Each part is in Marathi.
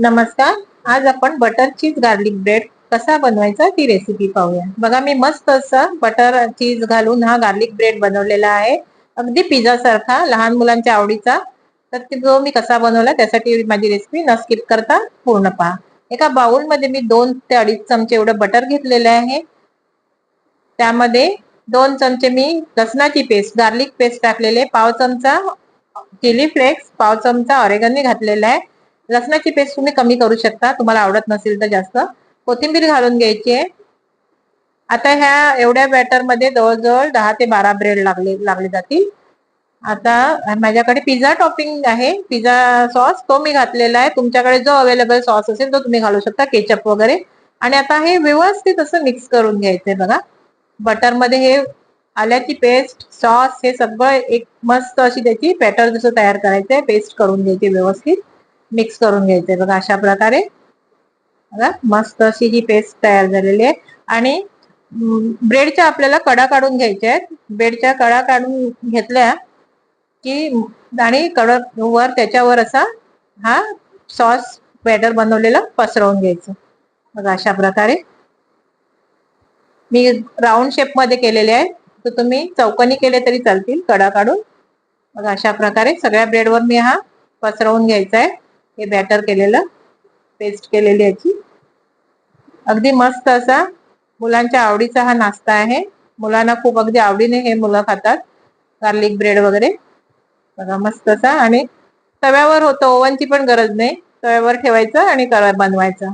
नमस्कार आज आपण बटर चीज गार्लिक ब्रेड कसा बनवायचा ती रेसिपी पाहूया. बघा मी मस्त असं बटर चीज घालून हा गार्लिक ब्रेड बनवलेला आहे. अगदी पिझ्झा सारखा लहान मुलांच्या आवडीचा. तर जो मी कसा बनवला त्यासाठी माझी रेसिपी न स्किप करता पूर्ण पहा. एका बाउलमध्ये मी दोन ते अडीच चमचे एवढं बटर घेतलेलं आहे. त्यामध्ये दोन चमचे मी लसणाची पेस्ट गार्लिक पेस्ट टाकलेले पाव चमचा चिली फ्लेक्स पाव चमचा ऑरेगनने घातलेला आहे. लसणाची पेस्ट तुम्ही कमी करू शकता. तुम्हाला आवडत नसेल तर जास्त. कोथिंबीर घालून घ्यायची आहे. आता ह्या एवढ्या बॅटरमध्ये जवळजवळ दहा ते बारा ब्रेड लागले लागले जातील. आता माझ्याकडे पिझ्झा टॉपिंग आहे. पिझ्झा सॉस तो मी घातलेला आहे. तुमच्याकडे जो अवेलेबल सॉस असेल तो तुम्ही घालू शकता केचप वगैरे. आणि आता हे व्यवस्थित असं मिक्स करून घ्यायचंय बघा. बटरमध्ये हे आल्याची पेस्ट सॉस हे सगळं एक मस्त अशी त्याची पॅटर जसं तयार करायचंय पेस्ट करून घ्यायची व्यवस्थित. मिक्स करून घ्यायचंय बघा अशा प्रकारे बघा मस्त अशी ही पेस्ट तयार झालेली आहे. आणि ब्रेडच्या आपल्याला कडा काढून घ्यायच्या आहेत. ब्रेडच्या कडा काढून घेतल्या की आणि कडक वर त्याच्यावर असा हा सॉस बॅटर बनवलेला पसरवून घ्यायचं. बघा अशा प्रकारे. मी राऊंड शेपमध्ये केलेले आहे तर तुम्ही चौकनी केले तरी चालतील कडा काढून. बघा अशा प्रकारे सगळ्या ब्रेडवर मी हा पसरवून घ्यायचा आहे. हे बॅटर केलेलं पेस्ट केलेली याची. अगदी मस्त असा मुलांच्या आवडीचा हा नाश्ता आहे. मुलांना खूप अगदी आवडीने हे मुलं खातात. गार्लिक ब्रेड वगैरे. बघा मस्त असा. आणि तव्यावर होतं ओव्हनची पण गरज नाही. तव्यावर ठेवायचं आणि करा बनवायचं.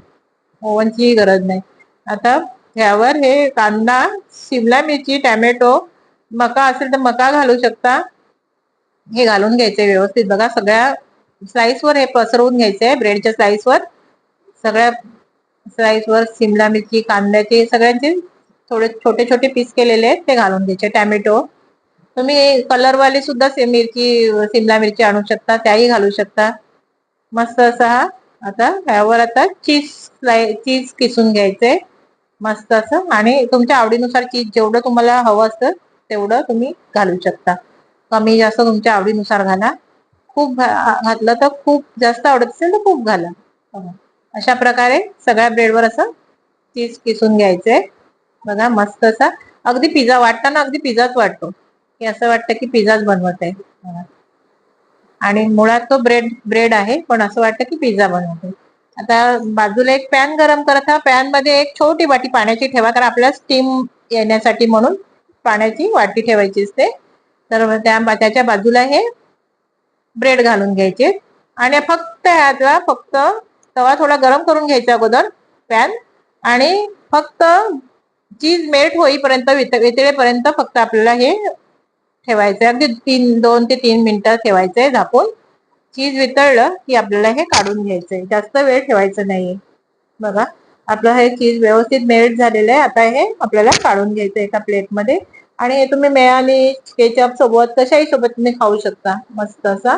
ओव्हनची गरज नाही. आता ह्यावर हे कांदा शिमला मिरची टॅमॅटो मका असेल तर मका घालू शकता. हे घालून घ्यायचे व्यवस्थित. बघा सगळ्या स्लाइसवर हे पसरवून घ्यायचं आहे ब्रेडच्या स्लाइसवर सगळ्या स्लाइसवर शिमला मिरची कांद्याचे सगळ्यांचे थोडे छोटे छोटे पीस केलेले आहेत ते घालून घ्यायचे. टॅमॅटो तुम्ही कलरवाले सुद्धा मिरची शिमला मिरची आणू शकता त्याही घालू शकता. मस्त असा हा. आता ह्यावर आता चीज चीज किसून घ्यायचंय. मस्त असं. आणि तुमच्या आवडीनुसार चीज जेवढं तुम्हाला हवं असतं तेवढं तुम्ही घालू शकता. कमी जास्त तुमच्या आवडीनुसार घाला. खूप घातलं तर खूप जास्त आवडत असेल तर खूप घाला. अशा प्रकारे सगळ्या ब्रेडवर असं चीज किसून घ्यायचंय बघा मस्त असा. अगदी पिझ्झा वाटताना अगदी पिझ्झाच वाटतो. की असं वाटतं की पिझ्झाच बनवत आहे. आणि मुळात तो ब्रेड ब्रेड आहे पण असं वाटतं की पिझ्झा बनवते आता बाजूला एक पॅन गरम करत हा पॅनमध्ये एक छोटी वाटी पाण्याची ठेवा कारण आपल्याला स्टीम येण्यासाठी म्हणून पाण्याची वाटी ठेवायची असते तर त्या त्याच्या बाजूला हे ब्रेड घालून घ्यायचे. आणि फक्त ह्याचा फक्त तवा थोडा गरम करून घ्यायचा अगोदर पॅन आणि फक्त चीज मेल्ट होईपर्यंत वितळेपर्यंत फक्त आपल्याला हे ठेवायचंय अगदी तीन दोन ते तीन मिनिटं ठेवायचंय झाकून. चीज वितळलं की आपल्याला हे काढून घ्यायचंय जास्त वेळ ठेवायचं नाही बघा आपलं हे चीज व्यवस्थित मेल्ट झालेलं आहे. आता हे आपल्याला काढून घ्यायचं एका प्लेटमध्ये आणि तुम्ही मेयानी केचप सोबत कशाही सोबत तुम्ही खाऊ शकता. मस्त असा.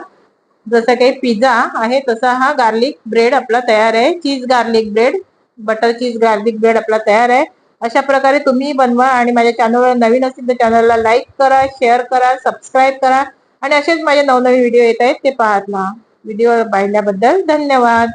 जसं काही पिझ्झा आहे तसा हा गार्लिक ब्रेड आपला तयार आहे. Cheese garlic bread butter cheese garlic bread आपला तयार आहे. अशा प्रकारे तुम्ही बनवा आणि माझ्या चॅनलवर नवीन असेल तर चॅनलला लाईक करा शेअर करा सबस्क्राईब करा. आणि असेच माझे नवनवीन व्हिडिओ येत आहेत ते पाहत ना व्हिडिओ पाहिल्याबद्दल धन्यवाद.